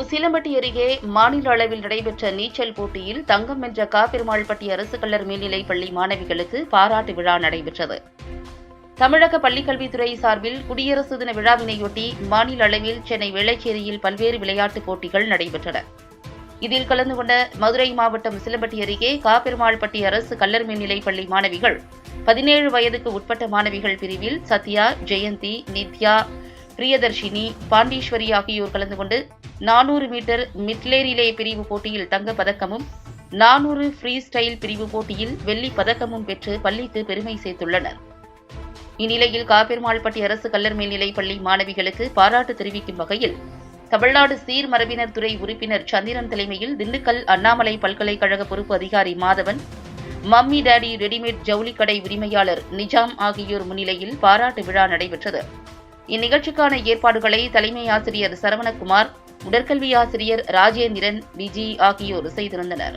உசிலம்பட்டி அருகே மாநில அளவில் நடைபெற்ற நீச்சல் போட்டியில் தங்கம் வென்ற காப்பெருமாள்பட்டி அரசு கல்லர் மேல்நிலைப் பள்ளி மாணவிகளுக்கு பாராட்டு விழா நடைபெற்றது. தமிழக பள்ளிக்கல்வித்துறை சார்பில் குடியரசு தின விழாவினையொட்டி மாநில அளவில் சென்னை வேளச்சேரியில் பல்வேறு விளையாட்டுப் போட்டிகள் நடைபெற்றன. இதில் கலந்து கொண்ட மதுரை மாவட்டம் சிலம்பட்டி அருகே காப்பெருமாள்பட்டி அரசு கல்லர் மேல்நிலைப் பள்ளி மாணவிகள் பதினேழு வயதுக்கு உட்பட்ட மாணவிகள் பிரிவில் சத்யா ஜெயந்தி நித்யா பிரியதர்ஷினி பாண்டீஸ்வரி ஆகியோர் கலந்து கொண்டு நானூறு மீட்டர் மிட்லேரிலே பிரிவு போட்டியில் தங்கப் பதக்கமும் நானூறு ஃப்ரீ ஸ்டைல் பிரிவு போட்டியில் வெள்ளி பதக்கமும் பெற்று பள்ளிக்கு பெருமை சேர்த்துள்ளனர். இந்நிலையில் காப்பெருமாள்பட்டி அரசு கல்லர் மேல்நிலைப் பள்ளி மாணவிகளுக்கு பாராட்டு தெரிவிக்கும் வகையில் தமிழ்நாடு சீர்மரபினர் துறை உறுப்பினர் சந்திரன் தலைமையில் திண்டுக்கல் அண்ணாமலை பல்கலைக்கழக பொறுப்பு அதிகாரி மாதவன் மம்மி டாடி ரெடிமேட் ஜவுளிக்கடை கடை உரிமையாளர் நிஜாம் ஆகியோர் முன்னிலையில் பாராட்டு விழா நடைபெற்றது. இந்நிகழ்ச்சிக்கான ஏற்பாடுகளை தலைமை ஆசிரியர் சரவணகுமார் உடற்கல்வி ஆசிரியர் ராஜேந்திரன் விஜி ஆகியோர் செய்திருந்தனர்.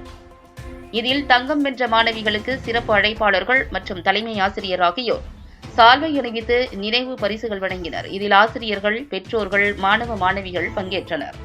இதில் தங்கம் வென்ற மாணவிகளுக்கு சிறப்பு அழைப்பாளர்கள் மற்றும் தலைமை ஆசிரியர் ஆகியோர் சால்வை அணிவித்து நினைவு பரிசுகள் வழங்கினர். இதில் ஆசிரியர்கள் பெற்றோர்கள் மாணவ மாணவிகள் பங்கேற்றனர்.